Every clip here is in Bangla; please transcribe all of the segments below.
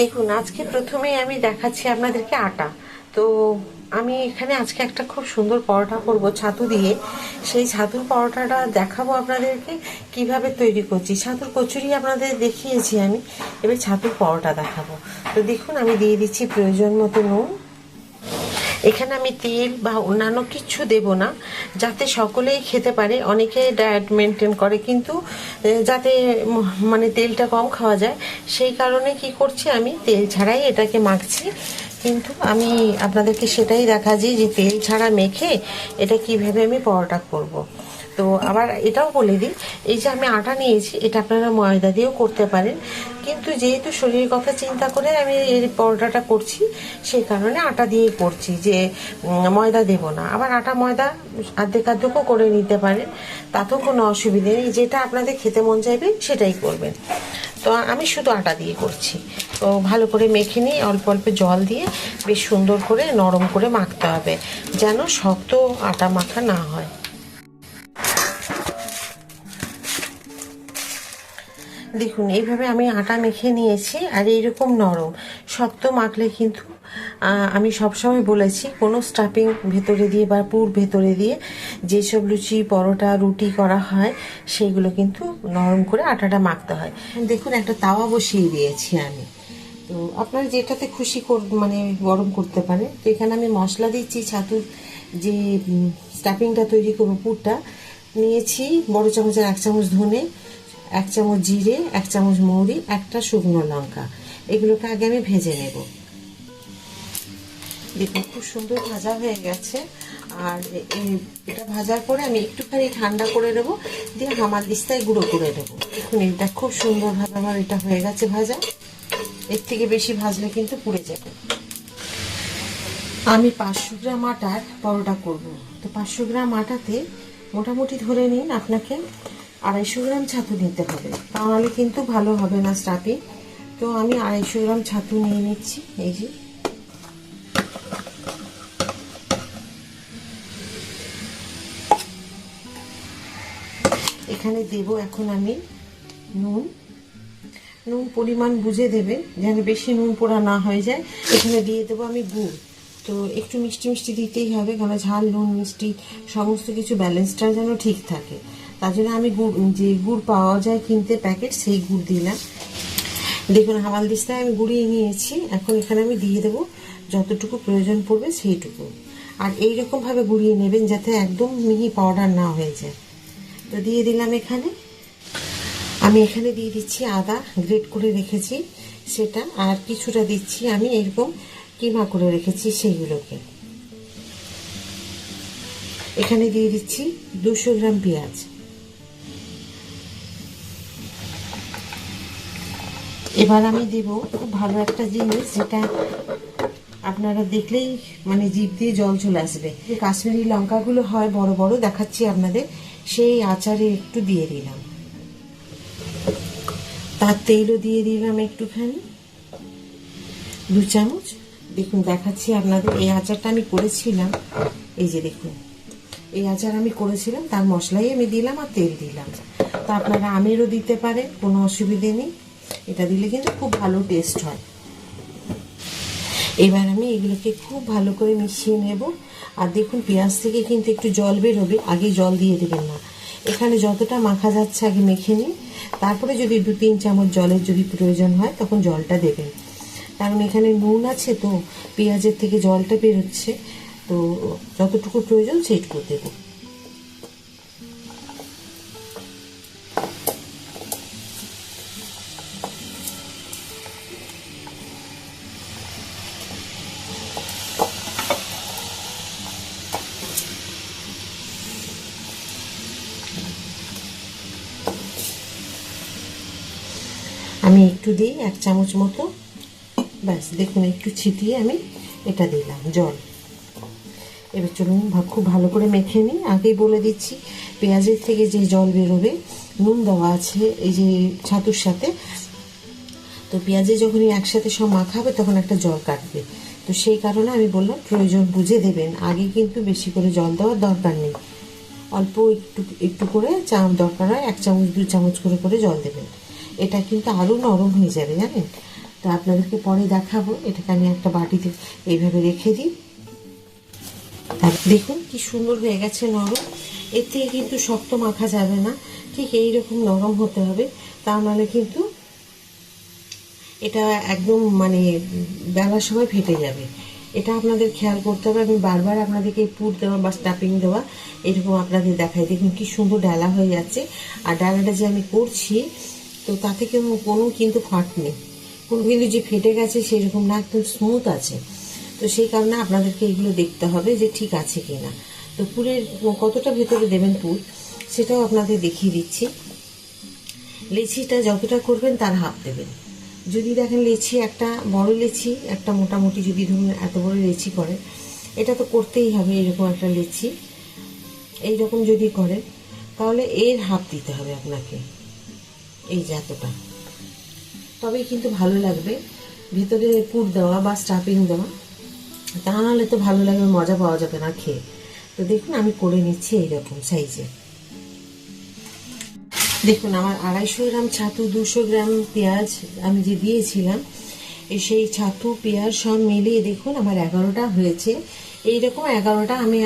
দেখুন, আজকে প্রথমেই আমি দেখাচ্ছি আপনাদেরকে আটা। তো আমি এখানে আজকে একটা খুব সুন্দর পরোটা করব ছাতু দিয়ে। সেই ছাতুর পরোটাটা দেখাবো আপনাদেরকে কীভাবে তৈরি করছি। ছাতুর কচুরি আপনাদের দেখিয়েছি আমি, এবার ছাতুর পরোটা দেখাবো। তো দেখুন, আমি দিয়ে দিচ্ছি প্রয়োজন মতো নুন। এখানে আমি তেল বা অন্যান্য কিছু দেব না, যাতে সকলেই খেতে পারে, অনেকে ডায়েট মেনটেন করে, কিন্তু যাতে মানে তেলটা কম খাওয়া যায়, সেই কারণে কি করছি আমি, তেল ছাড়াই এটাকে মাখছি কিন্তু আমি আপনাদেরকে সেটাই দেখাচ্ছি যে তেল ছাড়া মেখে এটা কীভাবে আমি পরোটা করব। তো আবার এটাও বলে দিই এই যে আমি আটা নিয়েছি, এটা আপনারা ময়দা দিয়েও করতে পারেন। কিন্তু যেহেতু শরীরের কথা চিন্তা করে আমি এই পরোটাটা করছি, সেই কারণে আটা দিয়েই করছি যে ময়দা দেব না। আবার আটা ময়দা আর্ধেক আর্ধেকও করে নিতে পারেন, তাতেও কোনো অসুবিধে নেই। যেটা আপনাদের খেতে মন চাইবে, সেটাই করবেন। তো আমি শুধু আটা দিয়ে করছি। তো ভালো করে মেখে নিয়ে অল্প অল্প জল দিয়ে বেশ সুন্দর করে নরম করে মাখতে হবে, যেন শক্ত আটা মাখা না হয়। দেখুন, এইভাবে আমি আটা মেখে নিয়েছি আর এইরকম নরম। শক্ত মাখলে কিন্তু আমি সবসময় বলেছি কোনো স্টাফিং ভেতরে দিয়ে বা পুর ভেতরে দিয়ে যেসব লুচি, পরোটা, রুটি করা হয়, সেইগুলো কিন্তু নরম করে আটাটা মাখতে হয়। দেখুন, একটা তাওয়া বসিয়ে দিয়েছি আমি। তো আপনারা যেটাতে খুশি কর মানে গরম করতে পারে তো এখানে আমি মশলা দিচ্ছি, ছাতুর যে স্টাফিংটা তৈরি করব পুরটা। নিয়েছি বড় চামচের এক চামচ ধনে এক চামচ জিরে, এক চামচ মৌরি, একটা শুকনো লঙ্কা। এগুলোকে আগে আমি ভেজে নেব। দেখুন, খুব সুন্দর ভাজা হয়ে গেছে। আর এটা ভাজার পরে আমি একটুখানি ঠান্ডা করে নেব, দিয়ে হামার দিস্তায় গুঁড়ো করে নেব। দেখুন, এটা খুব সুন্দরভাবে আমার এটা হয়ে গেছে ভাজা। এর থেকে বেশি ভাজলে কিন্তু পুড়ে যাবে। আমি পাঁচশো গ্রাম আটার পরোটা করব। তো পাঁচশো গ্রাম আটাতে মোটামুটি ধরে নিন আপনাকে আড়াইশো গ্রাম ছাতু নিতে হবে। তাহলে কিন্তু ভালো হবে না স্টাফিং তো আমি আড়াইশো গ্রাম ছাতু নিয়ে নিচ্ছি, এই যে। এখানে দেব এখন আমি নুন। নুন পরিমাণ বুঝে দেবে যেন বেশি নুন পোড়া না হয়ে যায়। এখানে দিয়ে দেবো আমি গুড়। তো একটু মিষ্টি মিষ্টি দিতেই হবে কারণ ঝাল, নুন, মিষ্টি, সমস্ত কিছু ব্যালেন্সটা যেন ঠিক থাকে। তার জন্য আমি গুড়, যে গুড় পাওয়া যায় কিনতে প্যাকেট, সেই গুড় দিলাম। দেখুন হামাল দিস্তায় আমি গুঁড়িয়ে নিয়েছি। এখন এখানে আমি দিয়ে দেবো। যতটুকু প্রয়োজন পড়বে সেইটুকু। আর এই এইরকমভাবে গুঁড়িয়ে নেবেন যাতে একদম মিহি পাউডার না হয়ে যায়। তো দিয়ে দিলাম এখানে। আমি এখানে দিয়ে দিচ্ছি আদা, গ্রেট করে রেখেছি সেটা। আর কিছুটা দিচ্ছি আমি এরকম কিমা করে রেখেছি সেইগুলোকে। এখানে দিয়ে দিচ্ছি দুশো গ্রাম পেঁয়াজ। এবার আমি দেব খুব ভালো একটা জিনিস যেটা আপনারা দেখলেই মানে জিপ দিয়ে জল চলে আসবে। যে কাশ্মীরি লঙ্কাগুলো হয় বড় বড়, দেখাচ্ছি আপনাদের, সেই আচারে একটু দিয়ে দিলাম। তার তেলও দিয়ে দিলাম একটুখানি। দু চামচ। দেখুন, দেখাচ্ছি আপনাদের, এই আচারটা আমি করেছিলাম। এই যে দেখুন, এই আচার আমি করেছিলাম, তার মশলাই আমি দিলাম আর তেল দিলাম। তা আপনারা আমেরও দিতে পারেন, কোনো অসুবিধে নেই। এটা দিলে কিন্তু খুব ভালো টেস্ট হয়। এবার আমি এগুলোকে খুব ভালো করে মিশিয়ে নেব। আর দেখুন, পেঁয়াজ থেকে কিন্তু একটু জল বেরোবে, আগে জল দিয়ে দেবেন না। এখানে যতটা মাখা যাচ্ছে আগে মেখে নিন। তারপরে যদি দু, তিন চামচ জলের যদি প্রয়োজন হয়, তখন জলটা দেবেন। কারণ এখানে নুন আছে তো, পেঁয়াজের থেকে জলটা বেরোচ্ছে। তো যতটুকু প্রয়োজন সেইটুকু দেবো। দিই, এক চামচ মতো। ব্যাস, দেখুন, একটু ছিটিয়ে আমি এটা দিলাম, জল। এবার চলুন খুব ভালো করে মেখে নিই। আগেই বলে দিচ্ছি, পেঁয়াজের থেকে যে জল বেরোবে, নুন দেওয়া আছে এই যে ছাতুর সাথে। তো পেঁয়াজে যখনই একসাথে সব মাখাবে, তখন একটা জল কাটবে। তো সেই কারণে আমি বললাম, প্রয়োজন বুঝে দেবেন। আগে কিন্তু বেশি করে জল দেওয়ার দরকার নেই। অল্প একটু একটু করে চাম দরকার হয়, এক চামচ, দু চামচ করে করে জল দেবেন। এটা কিন্তু আরও নরম হয়ে যাবে, জানেন? তো আপনাদেরকে পরে দেখাবো, এটাকে আমি একটা বাটিতে এইভাবে রেখে দিই। দেখুন কি সুন্দর হয়ে গেছে নরম। এর থেকে কিন্তু শক্ত মাখা যাবে না, ঠিক এই রকম নরম হতে হবে। তা নাহলে কিন্তু এটা একদম মানে বেলার সময় ফেটে যাবে। এটা আপনাদের খেয়াল করতে হবে, আমি বারবার আপনাদেরকে পুর দেওয়া বা স্টাফিং দেওয়া, এরকম আপনাদের দেখাই। দেখুন কি সুন্দর ডালা হয়ে যাচ্ছে। আর ডালাটা যে আমি করছি তো তাতে কেউ কোনো কিন্তু ফাট নেই। কোনো কিন্তু যে ফেটে গেছে সেরকম না, একদম স্মুথ আছে। তো সেই কারণে আপনাদেরকে এগুলো দেখতে হবে যে ঠিক আছে কি না তো পুরের কতটা ভেতরে দেবেন পুর, সেটাও আপনাদের দেখিয়ে দিচ্ছি। লেচিটা যতটা করবেন তার হাফ দেবেন। যদি দেখেন লেচি, একটা বড় লেচি, একটা মোটামুটি যদি ধরুন এত বড় লেচি করে, এটা তো করতেই হবে এরকম একটা লেচি। এইরকম যদি করেন, তাহলে এর হাফ দিতে হবে আপনাকে। এই যে এতটা। তবেই কিন্তু ভালো লাগবে। ভিতরে পুর দেওয়া বা স্টাফিং দেওয়া, তা নাহলে তো ভালো লাগবে, মজা পাওয়া যাবে না খেয়ে। তো দেখুন, আমি করে নিচ্ছি এইরকম সাইজে দেখুন, আমার আড়াইশো গ্রাম ছাতু, দুশো গ্রাম পেঁয়াজ আমি যে দিয়েছিলাম সেই ছাতু, পেঁয়াজ সব মিলিয়ে দেখুন, আমার এগারোটা হয়েছে। এইরকম এগারোটা আমি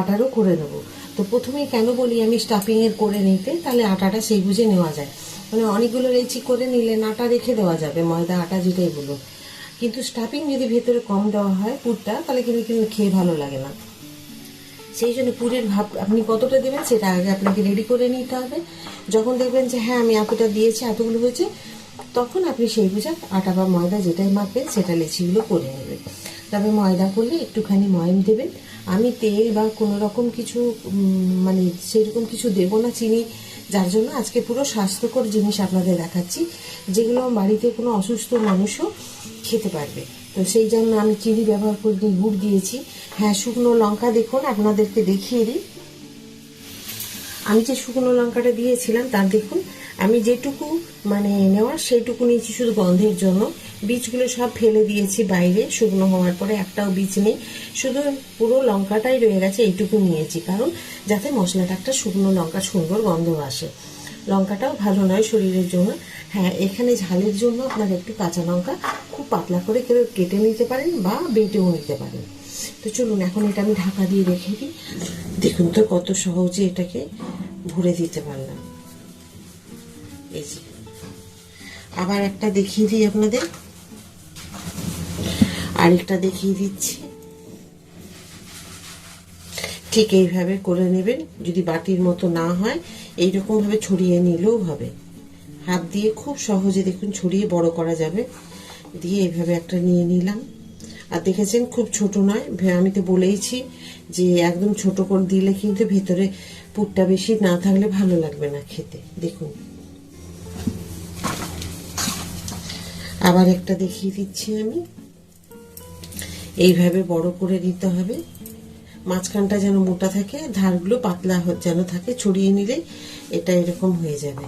আটারও করে নেব। তো প্রথমেই কেন বলি আমি স্টাফিংয়ের করে নিতে, তাহলে আটাটা সেই বুঝে নেওয়া যায়। মানে অনেকগুলো লেচি করে নিলে আটা রেখে দেওয়া যাবে, ময়দা, আটা, যেটাই বলুন। কিন্তু স্টাফিং যদি ভেতরে কম দেওয়া হয় পুরটা, তাহলে কিন্তু কিন্তু খেয়ে ভালো লাগে না। সেই জন্য পুরের ভাব আপনি কতটা দেবেন সেটা আগে আপনাকে রেডি করে নিতে হবে। যখন দেখবেন যে হ্যাঁ আমি এতটা দিয়েছি, এতগুলো হয়েছে, তখন আপনি সেই বুঝে আটা বা ময়দা যেটাই মাখবেন, সেটা লেচিগুলো করে নেবেন। তবে ময়দা করলে একটুখানি ময়ম দেবেন। আমি তেল বা কোনো রকম কিছু মানে সেরকম কিছু দেবো না চিনি, যার জন্য আজকে পুরো স্বাস্থ্যকর জিনিস আপনাদের দেখাচ্ছি, যেগুলো বাড়িতে কোনো অসুস্থ মানুষও খেতে পারবে। তো সেই জন্য আমি চিনি ব্যবহার করে করিনি গুড় দিয়েছি। হ্যাঁ শুকনো লঙ্কা দেখুন, আপনাদেরকে দেখিয়ে দিই। আমি যে শুকনো লঙ্কাটা দিয়েছিলাম, তার দেখুন আমি যেটুকু মানে নেওয়ার সেইটুকু নিয়েছি শুধু গন্ধের জন্য। বীজগুলো সব ফেলে দিয়েছি বাইরে, শুকনো হওয়ার পরে একটাও বীজ নেই। শুধু পুরো লঙ্কাটাই রয়ে গেছে, এইটুকু নিয়েছি। কারণ যাতে মশলাটা একটা শুকনো লঙ্কা সুন্দর গন্ধ আসে। লঙ্কাটাও ভালো নয় শরীরের জন্য। হ্যাঁ এখানে ঝালের জন্য আপনারা একটু কাঁচা লঙ্কা খুব পাতলা করে কেউ কেটে নিতে পারেন বা বেটেও নিতে পারেন। তো চলুন, এখন এটা আমি ঢাকা দিয়ে রেখে দিই। দেখুন তো কত সহজে এটাকে ভরে দিতে পারলাম। এই আবার একটা দেখিয়ে দিই আপনাদের। আরেকটা দেখিয়ে দিচ্ছি। ঠিক এইভাবে করে নেবেন, যদি বাটির মতো না হয়, এইরকম ভাবে ছড়িয়ে নিলেও হবে। হাত দিয়ে খুব সহজে দেখুন ছড়িয়ে বড় করা যাবে। দিয়ে এইভাবে একটা নিয়ে নিলাম। আর দেখেছেন, খুব ছোট নয়। আমি তো বলেইছি যে একদম ছোট করে দিলে কিন্তু ভেতরে পুরটা বেশি না থাকলে ভালো লাগবে না খেতে। দেখুন। আবার একটা দেখিয়ে দিচ্ছি আমি। এইভাবে বড় করে দিতে হবে। মাঝখানটা যেন মোটা থাকে, ধারগুলো পাতলা যেন থাকে, ছড়িয়ে নিলে এটা এরকম হয়ে যাবে।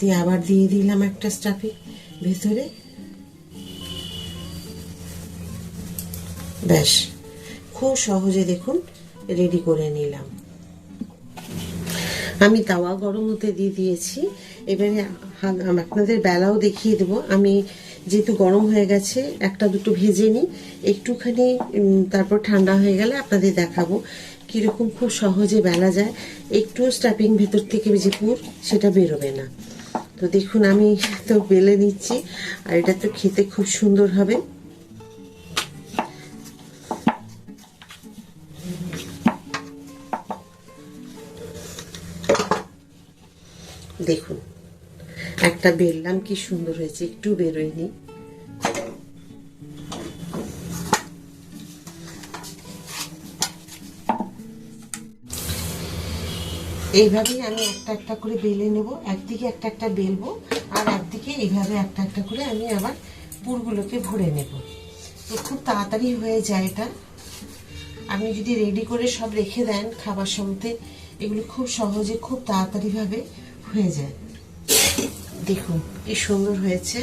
দিয়ে আবার দিয়ে দিলাম একটা স্টাফি ভেতরে। ব্যাস, খুব সহজে দেখুন, রেডি করে নিলাম। আমি তাওয়া গরম হতে দিয়ে দিয়েছি। এবারে আপনাদের বেলাও দেখিয়ে দেবো। আমি যেহেতু গরম হয়ে গেছে, একটা দুটো ভেজে নিই। একটুখানি তারপর ঠান্ডা হয়ে গেলে আপনাদের দেখাবো কীরকম খুব সহজে বেলা যায়। একটু স্টাফিং ভেতর থেকে যে পুর, সেটা বেরোবে না। তো দেখুন, আমি তো বেলে নিচ্ছি, আর এটা তো খেতে খুব সুন্দর হবে। দেখুন একটা বেললাম, কি সুন্দর হয়েছে, একটু বেরোয়নি। এইভাবেই আমি একটা একটা করে বেলে নেব, একদিকে একটা একটা বেলবো, আর একদিকে এইভাবে একটা একটা করে আমি আবার পুরগুলোকে ভরে নেব। তো খুব তাড়াতাড়ি হয়ে যায় এটা। আপনি যদি রেডি করে সব রেখে দেন, খাবার সময়তে, এগুলো খুব সহজে, খুব তাড়াতাড়িভাবে হয়ে যায়। দেখুন, কি সুন্দর হয়েছে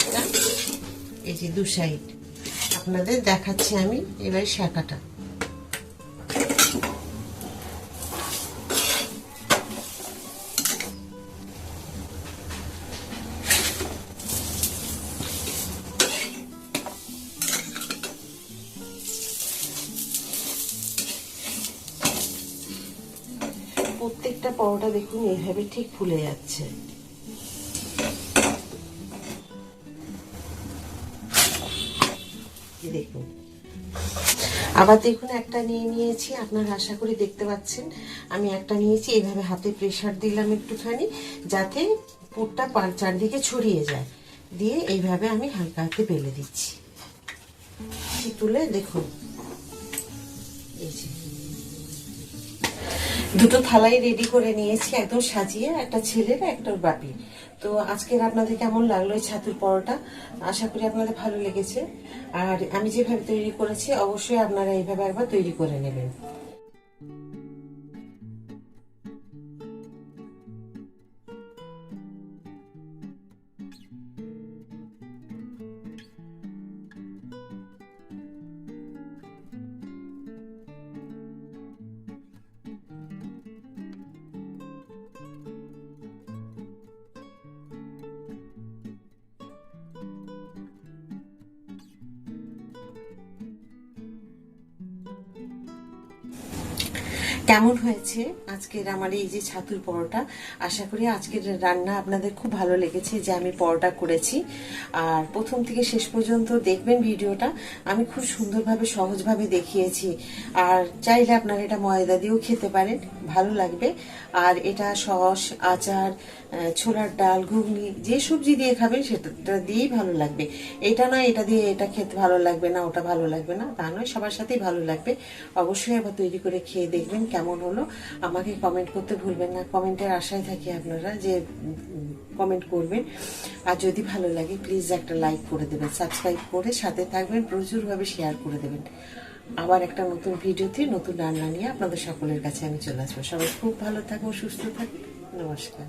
এটা। এই যে দু সাইড। আপনাদের দেখাচ্ছি আমি এবার শাখাটা। প্রত্যেকটা পরোটা দেখুন এইভাবে ঠিক ফুলে যাচ্ছে। দেখুন। আবার দেখুন, একটা নিয়ে নিয়েছি, আপনারা আশা করি দেখতে পাচ্ছেন। আমি একটা নিয়েছি এইভাবে হাতে প্রেশার দিলাম একটুখানি, যাতে পুরটা পার চারদিকে ছড়িয়ে যায়। দিয়ে এইভাবে আমি হালকা হাতে বেলে দিচ্ছি। তুলে দেখুন। এই যে। দুটো থালাই রেডি করে নিয়েছি, একদম সাজিয়ে, একটা ছেলের, একটা বাপি তো আজকের আপনাদের কেমন লাগল এই ছাতুর পরোটা? আশা করি আপনাদের ভালো লেগেছে। আর আমি যেভাবে তৈরি করেছি, অবশ্যই আপনারা এইভাবে একবার তৈরি করে নেবেন। কেমন হয়েছে আজকের আমার এই যে ছাতুর পরোটা? আশা করি আজকের রান্না আপনাদের খুব ভালো লেগেছে যে আমি পরোটা করেছি। আর প্রথম থেকে শেষ পর্যন্ত দেখবেন ভিডিওটা। আমি খুব সুন্দরভাবে, সহজভাবে দেখিয়েছি। আর চাইলে আপনারা এটা ময়দা দিয়েও খেতে পারেন, ভালো লাগবে। আর এটা সস, আচার ছোলার ডাল, ঘুগনি, যে সবজি দিয়ে খাবেন সেটা দিয়েই ভালো লাগবে। এটা নয়, এটা দিয়ে এটা খেতে ভালো লাগবে না, ওটা ভালো লাগবে না, তা নয়, সবার সাথেই ভালো লাগবে। অবশ্যই আবার তৈরি করে খেয়ে দেখবেন কেমন হলো? আমাকে কমেন্ট করতে ভুলবেন না। কমেন্টের আশায় থাকি আপনারা যে কমেন্ট করবেন। আর যদি ভালো লাগে প্লিজ একটা লাইক করে দেবেন সাবস্ক্রাইব করে সাথে থাকবেন, প্রচুরভাবে শেয়ার করে দেবেন। আবার একটা নতুন ভিডিওতে, নতুন রান্না নিয়ে আপনাদের সকলের কাছে আমি চলে আসব। সবাই খুব ভালো থাকব সুস্থ থাকুন নমস্কার।